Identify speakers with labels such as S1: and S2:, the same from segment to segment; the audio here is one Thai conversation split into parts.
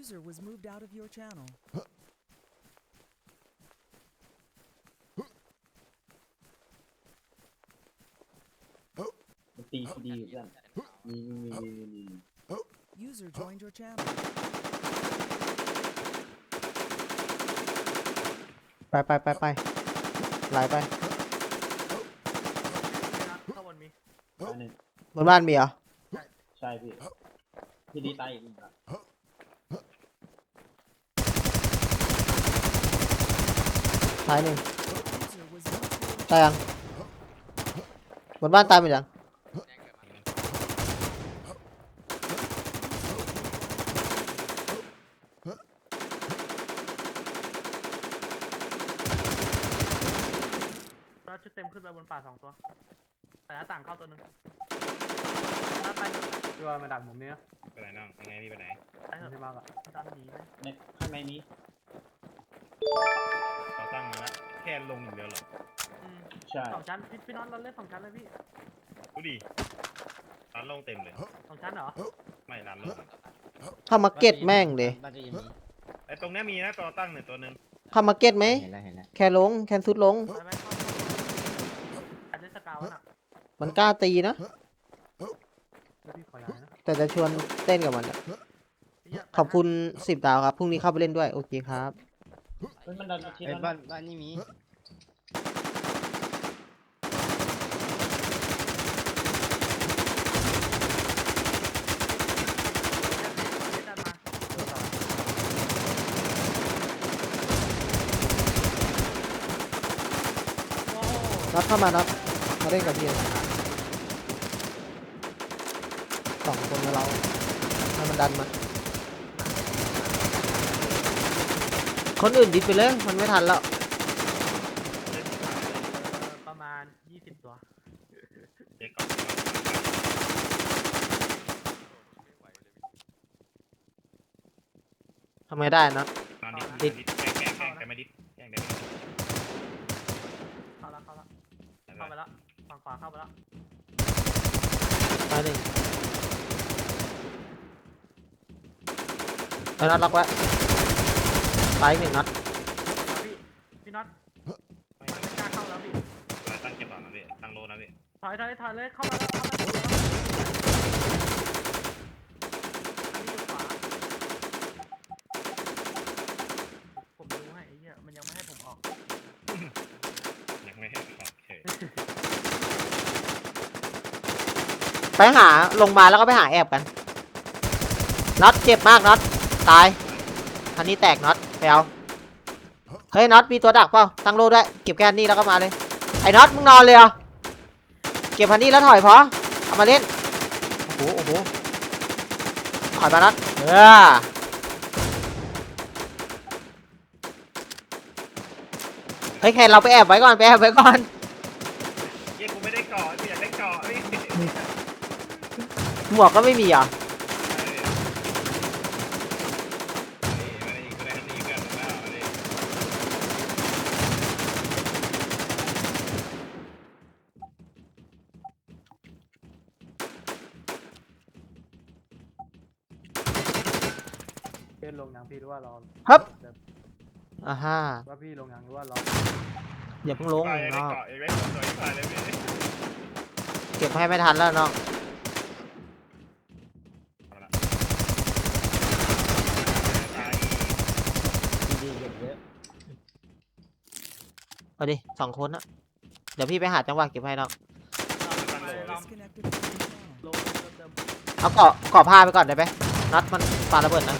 S1: User was moved out of your channel.
S2: มันตีทีดีอยู่เพื่อนมีมีมีมีมีมี
S1: User joined your channel.
S3: ไปไปไปไปไหลไป
S4: ข้างบนมี
S2: อันหนึ่ง
S3: บนบ้านมีเหรอ
S2: ใช่พี่ทีดีตายอีกหนึ่งครั บ
S3: ตายหนึ่ง
S1: User was moved to your
S3: ตายยังบนบ้านตายหมดยัง
S4: แล้วชุดเต็มขึ้นไปบนป่าสองตัว แต่หน้าต่างเข้าตัวหนึงหน้าไป
S5: พี่ว่ามาดักมุมนี้นะ
S6: ไปไหนน้องยังไงพี่ไปไหน
S4: ไอ้เหรอ
S5: ที่มากอะ
S4: ด้านดีไหม
S2: ในข้างในนี้
S6: ล้วแค่ลงอย่างเดียวเหรอ
S4: อืม
S2: ใช่
S4: สองชั้นพี่พี่น็อตเราเล่นสองชั้นเลยพี่
S6: ดูดิร้านโล่งเต็มเลย
S4: สองชั้นเหรอ
S6: ไม่ร้านโล่ง
S3: เข้ามาเก็ตแม่งเลย
S7: บ้านจะยังมี
S6: ไอ้ตรงเนี้ยมีนะต่อตั้งหนึ่งตัวหนึ่ง
S3: เข้ามาเก็ตไหม
S7: เห็นแล้วเห็นแล้ว
S3: แค่ลง แคนซุดลง
S4: ไปไหมเข้าอันนี้สกาวน่ะ
S3: มันกล้าตีนะ
S5: แล้วพี่ขอยานะ
S3: แต่จะชวนเต้นกับมันอะ
S4: พี่ะ
S3: ขอบคุณสิบดาวครับ พรุ่งนี้เข้าไปเล่นด้วย โอเคครับ
S2: เฮ้ยมันดันมาที
S7: เอ้ย
S2: นั้น
S7: บ้านบ้านนี่มี
S4: ดันมา
S3: นัดเข้ามานัดมาเล่นกับพี่สองคนกับเราให้มันดันมา คนอื่นดิดไปเลย มันไม่ทันแล้ว
S4: เออประมาณยี่สิบตัว
S6: เจ๊ก่อน
S3: ทำไงได้นะ
S6: นอนดิดิา
S4: เข้าไปแล้ว
S3: ตายหนึ่งไอ้นัดล็อกไว้ตายอีกหนึ่งนัด
S4: เอาพี่พี่น็อตไม่กล้าเข้าแล้วพี่
S6: ตั้งเก็บก่อนนะพี่ตั้งโลนะพี่
S4: ถอยถอยถอยเลยเข้ามาแล้วเข้ามาแล้วอันนี้อยู่ขวาผมดูให้ไอ้เหี้ยมันยังไม่ให้ผมออก
S6: ยังไม่ให้ขอบเฉย
S3: ไปหาลงมาแล้วก็ไปหาแอบกันน็อตเจ็บมากน็อตตายคันนี้แตกน็อตไปเอาเฮ้ยน็อตมีตัวดักเปล่าตั้งโลด้วยเก็บแค่นี้แล้วก็มาเลยไอ้น็อตมึงนอนเลยเหรอเก็บพันนี้แล้วถอยพอเอามาเล่นโอ้โหโอ้โหถอยมาน็อตเออเฮ้ยแค่เราไปแอบไว้ก่อนไปแอบไว้ก่อน
S6: เย้กูไม่ได้เกาะพี่อยากได้เกาะพี่
S3: หมวกก็ไม่มีเหรอะ
S6: ไม่ได้ไม่ได้ไม่ได้กันแล้วไม่ได้
S5: เล่นลงยังพี่หรือว่ารอ
S3: ครับ
S5: เดี๋ยว
S3: อ่าฮ่า
S5: ว่าพี่ลงยังหรือว่ารอ
S3: อย่าเพิ่งลง
S6: อยากได้
S3: เนาะ
S6: เกาะอยากได้สวยๆเลยพี่
S3: เก็บให้ไม่ทันแล้วเนาะ
S6: ตาย
S7: ดีๆเก็บเยอะ
S3: เอาดิสองคนนะเดี๋ยวพี่ไปหาจังหวะเก็บให้เนาะ
S1: disconnected from your channel.
S4: ลงเดิม
S3: เอาเกาะเกาะผ้าไปก่อนได้ไหมนัดมันปาระเบิดนะ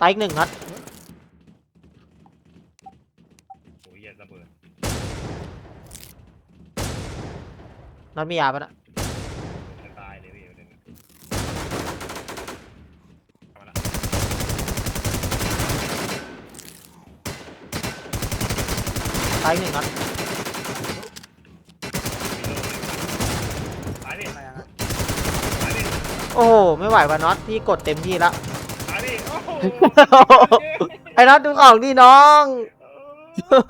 S3: ตายอีกหนึ่งนัด
S6: โอ้ยอย่าระเบิด
S3: นัดมียาปะนะ
S6: จะตายเลยพี่ประเด็นน่ะเอามาละ
S3: ตายอีกหนึ่งนัด
S6: ตายดิ
S5: มายังอะ
S6: ตายดิ
S3: โอ้โหไม่ไหวว่ะน็อตพี่กดเต็มที่แล้ว
S6: ตายดิโอ้โห
S3: ไอ้น็อตดูของดิน้อง
S6: เออ